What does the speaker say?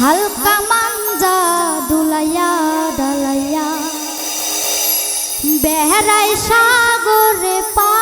হালকা মাঞ্জা দুলাইয়া দলাইয়া বেহরাই সাগরে পা